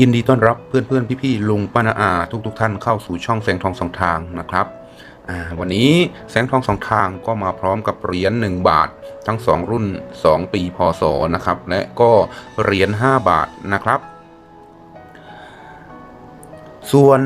ยินดีต้อนรับเพื่อนๆพี่ๆลุงป้านาอาทุกๆท่านเข้าสู่ช่องแสงทองสองทางนะครับวันนี้แสงทองสองทางก็มาพร้อมกับเหรียญ1บาท ทั้ง 2 รุ่น 2 ปีพศนะครับ และก็เหรียญ5บาทนะครับ ส่วน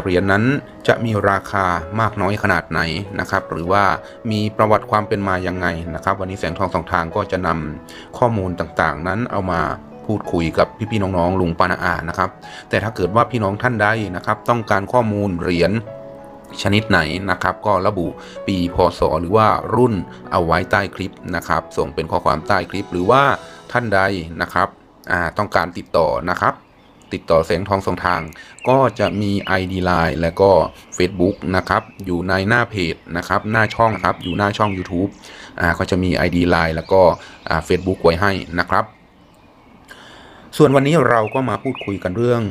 เหรียญนั้นจะมีราคามากน้อยขนาดไหนนะครับ หรือว่ามีประวัติความเป็นมายังไงนะครับ วันนี้แสงทองสองทางก็จะนำข้อมูลต่างๆ นั้นเอามา พูดคุยกับพี่ๆน้องๆลุงปานาอานะครับ แต่ถ้าเกิดว่าพี่น้องท่านใดนะครับ ต้องการข้อมูลเหรียญชนิดไหนนะครับ ก็ระบุปีพศหรือว่ารุ่นเอาไว้ใต้คลิปนะครับ ส่งเป็นข้อความใต้คลิปหรือว่าท่านใดนะครับต้องการติดต่อนะครับ ติดต่อแสงทองสองทาง ก็จะมี ID Line และก็ Facebook นะครับ อยู่ในหน้าเพจนะครับ หน้าช่องครับ อยู่หน้าช่อง YouTube อ่าก็จะมี ID Line แล้วก็อ่า Facebook ไว้ให้นะครับ ส่วนวันนี้เราก็มาพูดคุยกันเรื่อง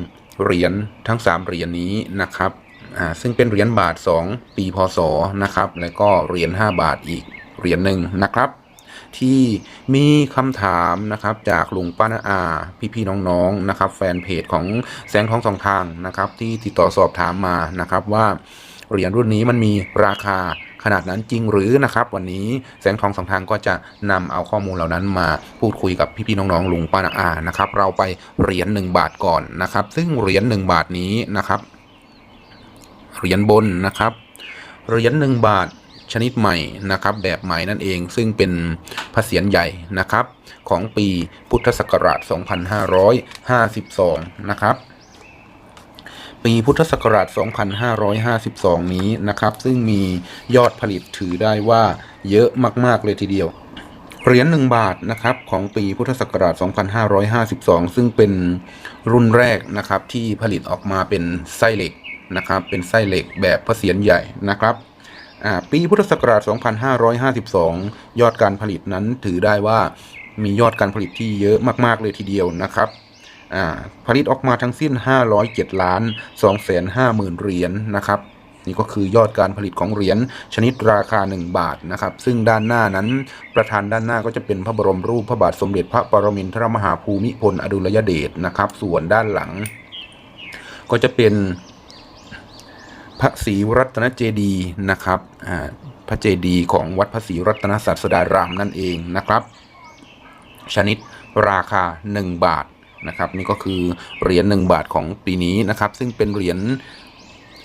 เหรียญทั้ง 3 เหรียญนี้นะครับอ่าซึ่งเป็นเหรียญบาท 2 ปีพศนะครับ แล้วก็เหรียญ5บาทอีกเหรียญหนึ่งนะครับ ที่มีคำถามนะครับจากลุงป้านาอา พี่ๆน้องๆนะครับ แฟนเพจของแสงทองสองทางนะครับ ที่ติดต่อสอบถามมานะครับว่าเหรียญรุ่นนี้มันมีราคา ขนาดนั้นจริงหรือนะครับวันนี้แสงทองสองทางก็จะนำเอาข้อมูลเหล่านั้นมาพูดคุยกับพี่ๆน้องๆลุงป้านาอานะครับเราไปเหรียญหนึ่งบาทก่อนนะครับ ซึ่งเหรียญหนึ่งบาทนี้นะครับเหรียญบนนะครับเหรียญหนึ่งบาทชนิดใหม่นะครับแบบใหม่นั่นเองซึ่งเป็นพระเศียรใหญ่นะครับ ของปีพุทธศักราช 2552 นะครับ ปีพุทธศักราช 2552 นี้นะครับ ซึ่งมียอดผลิตถือได้ว่าเยอะมาก ๆ เลยทีเดียว เหรียญหนึ่งบาทนะครับของปีพุทธศักราช 2552 ซึ่งเป็นรุ่นแรกนะครับที่ผลิตออกมาเป็นไส้เหล็กนะครับ เป็นไส้เหล็กแบบพระเศียรใหญ่นะครับปีพุทธศักราช 2552 ยอดการผลิตนั้นถือได้ว่ามียอดการผลิตที่เยอะมาก ๆ เลยทีเดียวนะครับ ผลิตออกมาทั้งสิ้น 507 ล้าน 2 5 0 0 0 0 เหรียญนะครับ นี่ก็คือยอดการผลิตของเหรียญชนิดราคา 1 บาทนะครับ ซึ่งด้านหน้านั้นประธานด้านหน้าก็จะเป็นพระบรมรูปพระบาทสมเด็จพระปรมินทรมหาภูมิพลอดุลยเดชนะครับ ส่วนด้านหลัง ก็จะเป็นพระศรีรัตนเจดีย์นะครับพระเจดีย์ของวัดพระศรีรัตนศาสดารามนั่นเองนะครับ ชนิดราคา 1 บาท นะครับ นี่ก็คือเหรียญ1บาทของปีนี้นะครับ ซึ่งเป็นเหรียญ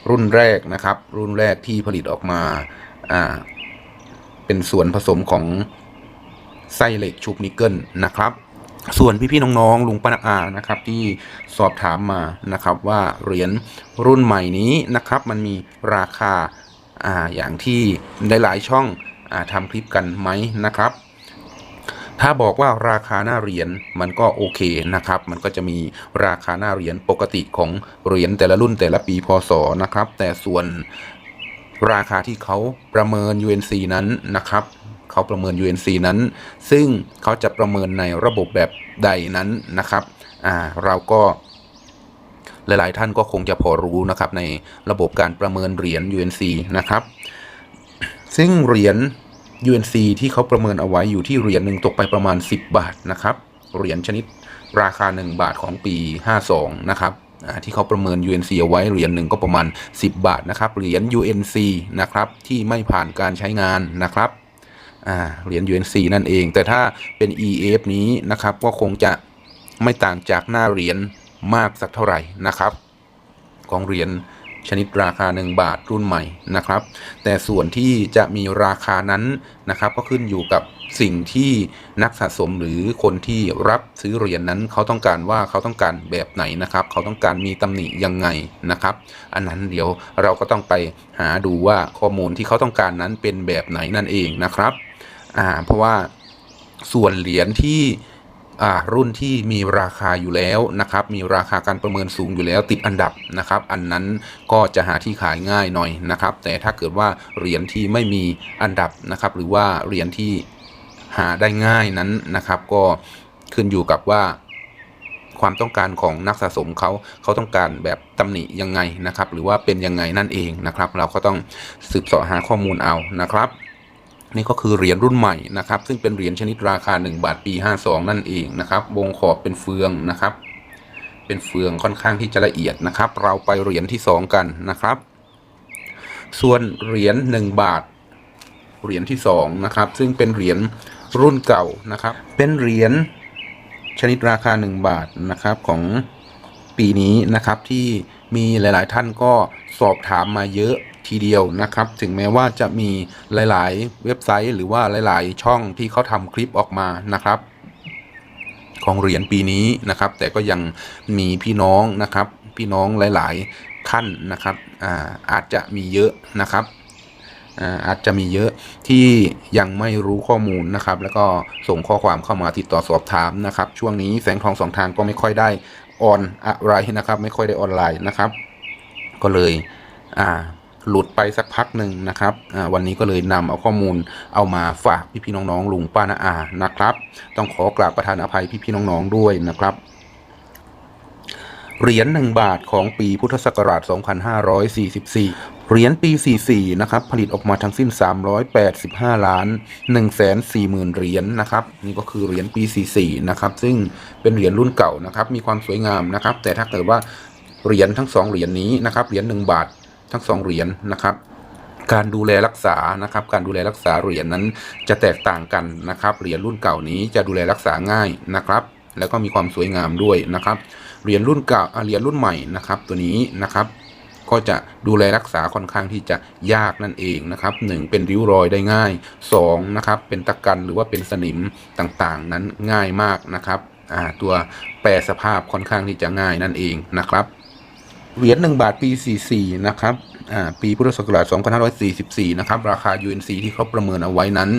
รุ่นแรกนะครับ รุ่นแรกที่ผลิตออกมาอ่าเป็นส่วนผสมของไส้เหล็กชุบนิกเกิลนะครับส่วนพี่ๆน้องๆลุงป้านาอานะครับ ที่สอบถามมานะครับว่าเหรียญรุ่นใหม่นี้นะครับ มันมีราคาอ่าอย่างที่ได้หลายช่องอาทำคลิปกันไหมนะครับ ถ้าบอกว่าราคาหน้าเหรียญมันก็โอเคนะครับ มันก็จะมีราคาหน้าเหรียญปกติของเหรียญแต่ละรุ่นแต่ละปีพศนะครับ แต่ส่วนราคาที่เขาประเมิน UNC นั้นนะครับเขาประเมิน UNC นั้น ซึ่งเขาจะประเมินในระบบแบบใดนั้นนะครับอ่าเราก็หลาย ๆ ท่านก็คงจะพอรู้นะครับในระบบการประเมินเหรียญ UNC นะครับ ซึ่งเหรียญ UNC ที่เขาประเมินเอาไว้อยู่ที่เหรียญหนึ่งตกไปประมาณ 10 บาทนะครับ เหรียญชนิดราคา 1 บาทของปี 52 นะครับที่เขาประเมิน UNC เอาไว้เหรียญหนึ่งก็ประมาณ 10 บาทนะครับ เหรียญ UNC นะครับที่ไม่ผ่านการใช้งานนะครับเหรียญ UNC นั่นเอง แต่ถ้าเป็น EF นี้นะครับก็คงจะไม่ต่างจากหน้าเหรียญมากสักเท่าไหร่นะครับ ของเหรียญ ชนิดราคา 1 บาทรุ่นใหม่นะครับ แต่ส่วนที่จะมีราคานั้นนะครับก็ขึ้นอยู่กับสิ่งที่นักสะสมหรือคนที่รับซื้อเหรียญนั้นเขาต้องการว่าเขาต้องการแบบไหนนะครับ เขาต้องการมีตำหนิยังไงนะครับ อันนั้นเดี๋ยวเราก็ต้องไปหาดูว่าข้อมูลที่เขาต้องการนั้นเป็นแบบไหนนั่นเองนะครับอ่าเพราะว่าส่วนเหรียญที่ รุ่นที่มีราคาอยู่แล้วนะครับ มีราคาการประเมินสูงอยู่แล้วติดอันดับนะครับ อันนั้นก็จะหาที่ขายง่ายหน่อยนะครับ แต่ถ้าเกิดว่าเหรียญที่ไม่มีอันดับนะครับ หรือว่าเหรียญที่หาได้ง่ายนั้นนะครับ ก็ขึ้นอยู่กับว่าความต้องการของนักสะสมเขาเขาต้องการแบบตำหนิยังไงนะครับ หรือว่าเป็นยังไงนั่นเองนะครับ เราก็ต้องสืบเสาะหาข้อมูลเอานะครับ นี่ก็คือเหรียญรุ่นใหม่นะครับซึ่งเป็นเหรียญชนิดราคา 1 บาทปี 52 นั่นเองนะครับวงขอบเป็นเฟืองนะครับ เป็นเฟืองค่อนข้างที่จะละเอียดนะครับ เราไปเหรียญที่สองกันนะครับ ส่วนเหรียญหนึ่งบาทเหรียญที่สองนะครับซึ่งเป็นเหรียญรุ่นเก่านะครับ เป็นเหรียญชนิดราคา 1 บาทนะครับของปีนี้นะครับที่มีหลาย ๆ ท่านก็สอบถามมาเยอะ ทีเดียวนะครับ ถึงแม้ว่าจะมีหลาย ๆ เว็บไซต์ หรือว่าหลาย ๆ ช่องที่เขาทำคลิปออกมานะครับของเหรียญปีนี้นะครับ แต่ก็ยังมีพี่น้องนะครับ พี่น้องหลายๆท่านนะครับอาอาจจะมีเยอะนะครับอาอาจจะมีเยอะที่ยังไม่รู้ข้อมูลนะครับ แล้วก็ส่งข้อความเข้ามาติดต่อสอบถามนะครับ ช่วงนี้แสงทองสองทางก็ไม่ค่อยได้ออนอะไรนะครับ ไม่ค่อยได้ออนไลน์นะครับ ก็เลยอ่า หลุดไปสักพักหนึ่งนะครับวันนี้ก็เลยนำเอาข้อมูลเอามาฝากพี่ๆน้องๆลุงป้านาอานะครับ ต้องขอกราบประทานอภัยพี่ๆน้องๆด้วยนะครับเหรียญ1บาทของปีพุทธศักราช 2544 เหรียญปี 44 นะครับ ผลิตออกมาทั้งสิ้น 385 ล้าน 140,000 เหรียญนะครับ นี่ก็คือเหรียญปี 44 นะครับ ซึ่งเป็นเหรียญรุ่นเก่านะครับ มีความสวยงามนะครับ แต่ถ้าเกิดว่าเหรียญทั้ง 2 เหรียญนี้นะครับ เหรียญ1บาท ทั้ง2เหรียญนะครับ การดูแลรักษานะครับ การดูแลรักษาเหรียญนั้นจะแตกต่างกันนะครับ เหรียญรุ่นเก่านี้จะดูแลรักษาง่ายนะครับ แล้วก็มีความสวยงามด้วยนะครับ เหรียญรุ่นเก่าเหรียญรุ่นใหม่นะครับ ตัวนี้นะครับก็จะดูแลรักษาค่อนข้างที่จะยากนั่นเองนะครับหนึ่งเป็นริ้วรอยได้ง่ายสองนะครับเป็นตะกันหรือว่าเป็นสนิมต่างๆ นั้นง่ายมากนะครับตัวแปรสภาพค่อนข้างที่จะง่ายนั่นเองนะครับ เหรียญ1บาทปี 44 นะครับ อ่า ปีพุทธศักราช 2544 นะครับ ราคา UNC ที่เขาประเมินเอาไว้นั้น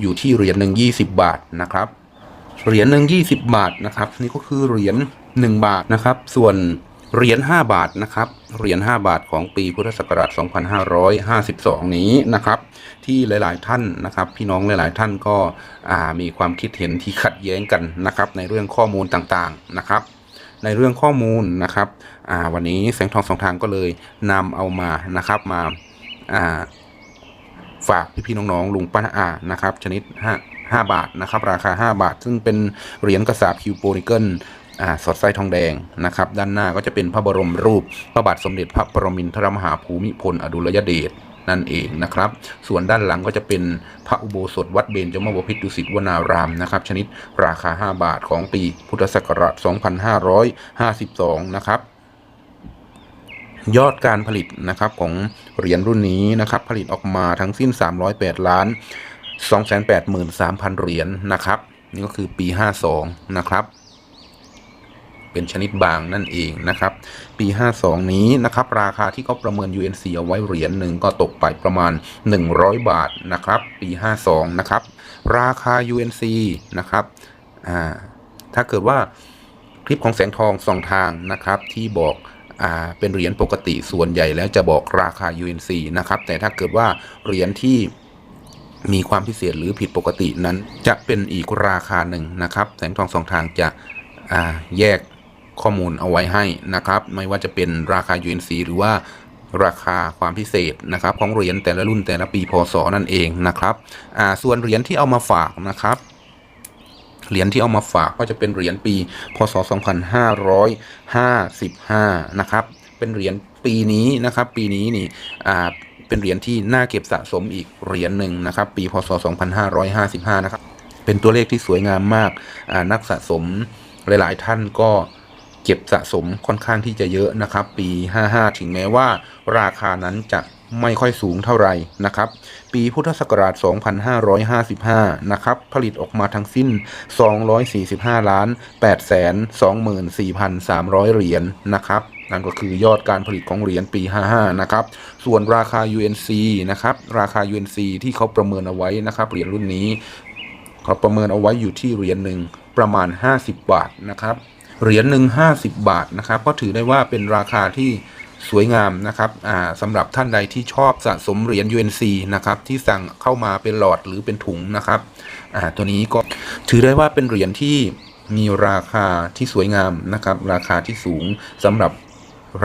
อยู่ที่เหรียญหนึ่ง20 บาทนะครับ เหรียญหนึ่ง20 บาทนะครับ นี่ก็คือเหรียญ1บาทนะครับ ส่วนเหรียญ5บาทนะครับ เหรียญ5บาทของปีพุทธศักราช 2552 นี้นะครับ ที่หลาย ๆ ท่านนะครับ พี่น้องหลาย ๆ ท่านก็อ่ามีความคิดเห็นที่ขัดแย้งกันนะครับ ในเรื่องข้อมูลต่าง ๆ นะครับ ในเรื่องข้อมูลนะครับวันนี้แสงทองสองทางก็เลยนำเอามานะครับมาฝากพี่ๆน้องๆลุงป้าอานะครับ ชนิด 5 5 บาทนะครับ ราคา 5 บาท ซึ่งเป็นเหรียญกระสาบคิวโปนิเกิลสดไส้ทองแดงนะครับ ด้านหน้าก็จะเป็นพระบรมรูป พระบาทสมเด็จพระปรมินทรมหาภูมิพลอดุลยเดช นั่นเองนะครับ ส่วนด้านหลังก็จะเป็นพระอุโบสถวัดเบญจมบพิตรดุสิตวนารามนะครับชนิดราคา 5 บาทของปีพุทธศักราช 2552 นะครับยอดการผลิตนะครับของเหรียญรุ่นนี้นะครับผลิตออกมาทั้งสิ้น 308 ล้าน 283,000 เหรียญนะครับ นี่ก็คือปี 52 นะครับ เป็นชนิดบางนั่นเองนะครับ ปี 52 นี้นะครับราคาที่เขาประเมิน UNC เอาไว้เหรียญหนึ่งก็ตกไปประมาณ 100 บาทนะครับปี 52 นะครับราคา UNC นะครับอ่าถ้าเกิดว่าคลิปของแสงทองสองทางนะครับที่บอกอเป็นเหรียญปกติส่วนใหญ่แล้วจะบอกราคา UNC นะครับแต่ถ้าเกิดว่าเหรียญที่มีความพิเศษหรือผิดปกตินั้นจะเป็นอีกราคาหนึ่งนะครับ แสงทองสองทางจะแยก ข้อมูลเอาไว้ให้นะครับ ไม่ว่าจะเป็นราคา UNC หรือว่าราคาความพิเศษนะครับ ของเหรียญแต่ละรุ่นแต่ละปีพศนั่นเองนะครับอ่าส่วนเหรียญที่เอามาฝากนะครับเหรียญที่เอามาฝากก็จะเป็นเหรียญปี พศ 2555 นะครับ เป็นเหรียญปีนี้นะครับ ปีนี้นี่อ่าเป็นเหรียญที่น่าเก็บสะสมอีกเหรียญหนึ่งนะครับ ปี พศ 2555 นะครับ เป็นตัวเลขที่สวยงามมากอ่านักสะสมหลาย ๆ ท่านก็ เก็บสะสมค่อนข้างที่จะเยอะนะครับ ปี 55 ถึงแม้ว่าราคานั้นจะไม่ค่อยสูงเท่าไหร่นะครับ ปีพุทธศักราช 2555 นะครับ ผลิตออกมาทั้งสิ้น 245 ล้าน 8 แสน 24,300 เหรียญนะครับนั่นก็คือยอดการผลิตของเหรียญปี 55 นะครับ ส่วนราคา UNC นะครับ ราคา UNC ที่เขาประเมินเอาไว้นะครับ เหรียญรุ่นนี้เขาประเมินเอาไว้อยู่ที่เหรียญหนึ่งประมาณ 50 บาทนะครับ เหรียญหนึ่ง50บบาทนะครับ ก็ถือได้ว่าเป็นราคาที่สวยงามนะครับสำหรับท่านใดที่ชอบสะสมเหรียญ UNC นะครับที่สั่งเข้ามาเป็นหลอดหรือเป็นถุงนะครับตัวนี้ก็ถือได้ว่าเป็นเหรียญที่มีราคาที่สวยงามนะครับ ราคาที่สูงสำหรับ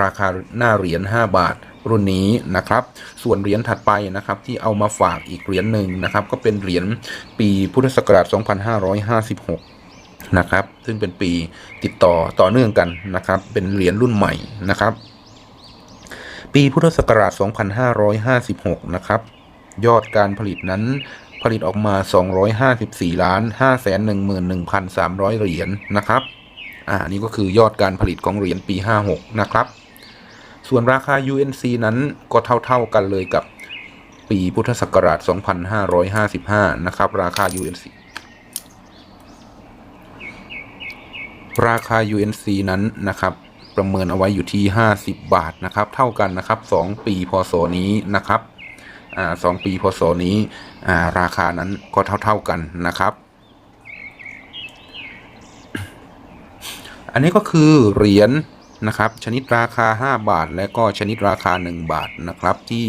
ราคาหน้าเหรียญ5บาทรุ่นนี้นะครับ ส่วนเหรียญถัดไปนะครับที่เอามาฝากอีกเหรียญหนึ่งนะครับ ก็เป็นเหรียญปีพุทธศักราช 2556 นะครับ ซึ่งเป็นปีติดต่อต่อเนื่องกันนะครับ เป็นเหรียญรุ่นใหม่นะครับ ปีพุทธศักราช 2556 นะครับ ยอดการผลิตนั้นผลิตออกมา 254 ล้าน 511,300 เหรียญนะครับ อ่า นี่ก็คือยอดการผลิตของเหรียญปี 56 นะครับ ส่วนราคา UNC นั้นก็เท่า ๆกันเลยกับปีพุทธศักราช 2555 นะครับ ราคา UNC ราคา UNC นั้นนะครับ ประเมินเอาไว้อยู่ที่ 50 บาทนะครับ เท่ากันนะครับ 2 ปีพศนี้นะครับอ่าสองปีพศนี้อ่าราคานั้นก็เท่าๆกันนะครับ อันนี้ก็คือเหรียญนะครับ ชนิดราคา 5 บาท และก็ชนิดราคา 1 บาทนะครับที่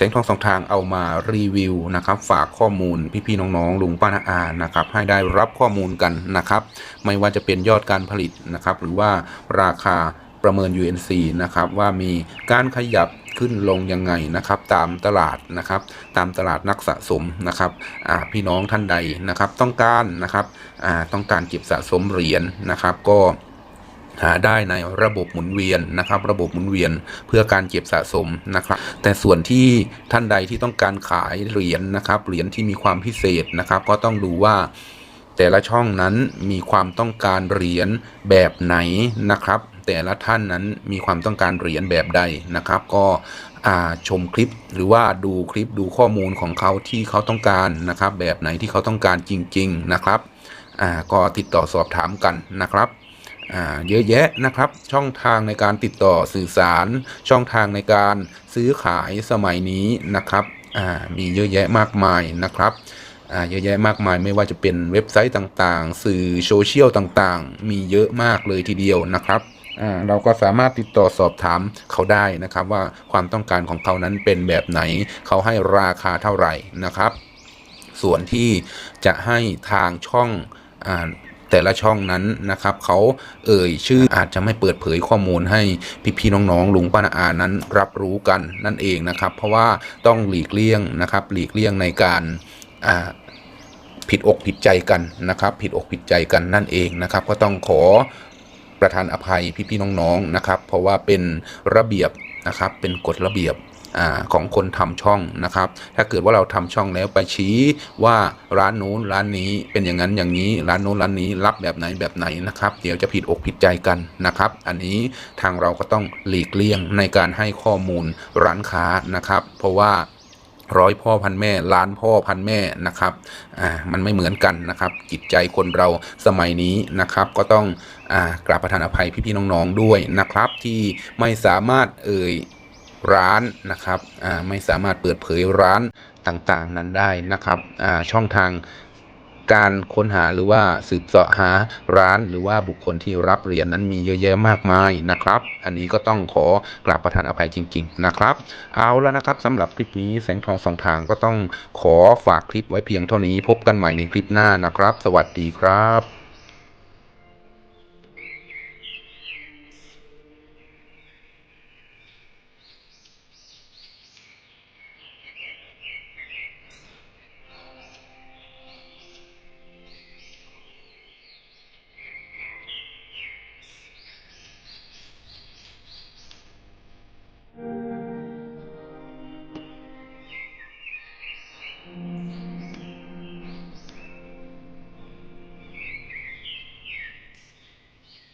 แสงทองสองทางเอามารีวิวนะครับ ฝากข้อมูลพี่ๆน้องๆลุงป้านาอานะครับให้ได้รับข้อมูลกันนะครับ ไม่ว่าจะเป็นยอดการผลิตนะครับ หรือว่าราคาประเมิน UNC นะครับว่ามีการขยับขึ้นลงยังไงนะครับ ตามตลาดนะครับ ตามตลาดนักสะสมนะครับพี่น้องท่านใดนะครับ ต้องการนะครับต้องการเก็บสะสมเหรียญนะครับ ก็ หาได้ในระบบหมุนเวียนนะครับ ระบบหมุนเวียนเพื่อการเก็บสะสมนะครับ แต่ส่วนที่ท่านใดที่ต้องการขายเหรียญนะครับเหรียญที่มีความพิเศษนะครับ ก็ต้องดูว่าแต่ละช่องนั้นมีความต้องการเหรียญแบบไหนนะครับ แต่ละท่านนั้นมีความต้องการเหรียญแบบใดนะครับ ก็ชมคลิปหรือว่าดูคลิปดูข้อมูลของเขาที่เขาต้องการนะครับ แบบไหนที่เขาต้องการจริง ๆนะครับก็ติดต่อสอบถามกันนะครับ เยอะแยะนะครับ ช่องทางในการติดต่อสื่อสาร ช่องทางในการซื้อขายสมัยนี้นะครับมีเยอะแยะมากมายนะครับเยอะแยะมากมายไม่ว่าจะเป็นเว็บไซต์ต่างๆ สื่อโซเชียลต่างๆ มีเยอะมากเลยทีเดียวนะครับเราก็สามารถติดต่อสอบถามเขาได้นะครับ ว่าความต้องการของเขานั้นเป็นแบบไหน เขาให้ราคาเท่าไหร่นะครับ ส่วนที่จะให้ทางช่องอ แต่ละช่องนั้นนะครับเขาเอ่ยชื่ออาจจะไม่เปิดเผยข้อมูลให้พี่ๆน้องๆลุงป้านาอานั้นรับรู้กันนั่นเองนะครับ เพราะว่าต้องหลีกเลี่ยงนะครับ หลีกเลี่ยงในการผิดอกผิดใจกันนะครับ ผิดอกผิดใจกันนั่นเองนะครับ ก็ต้องขอประธานอภัยพี่ๆน้องๆนะครับ เพราะว่าเป็นระเบียบนะครับเป็นกฎระเบียบ อของคนทำช่องนะครับ ถ้าเกิดว่าเราทำช่องแล้วไปชี้ว่าร้านนู้นร้านนี้เป็นอย่างนั้นอย่างนี้ร้านนู้นร้านนี้รับแบบไหนแบบไหนนะครับ เดี๋ยวจะผิดอกผิดใจกันนะครับ อันนี้ทางเราก็ต้องหลีกเลี่ยงในการให้ข้อมูลร้านค้านะครับ เพราะว่าร้อยพ่อพันแม่ล้านพ่อพันแม่นะครับอ่ามันไม่เหมือนกันนะครับจิตใจคนเราสมัยนี้นะครับก็ต้องอ่ากราบประทานอภัยพี่ๆน้องๆด้วยนะครับ ที่ไม่สามารถเอ่ย ร้านนะครับไม่สามารถเปิดเผยร้านต่างๆนั้นได้นะครับช่องทางการค้นหาหรือว่าสืบเสาะหาร้านหรือว่าบุคคลที่รับเหรียญนั้นมีเยอะแยะมากมายนะครับ อันนี้ก็ต้องขอกราบประทานอภัยจริง ๆ นะครับ เอาแล้วนะครับสำหรับคลิปนี้แสงทองสองทางก็ต้องขอฝากคลิปไว้เพียงเท่านี้พบกันใหม่ในคลิปหน้านะครับ สวัสดีครับ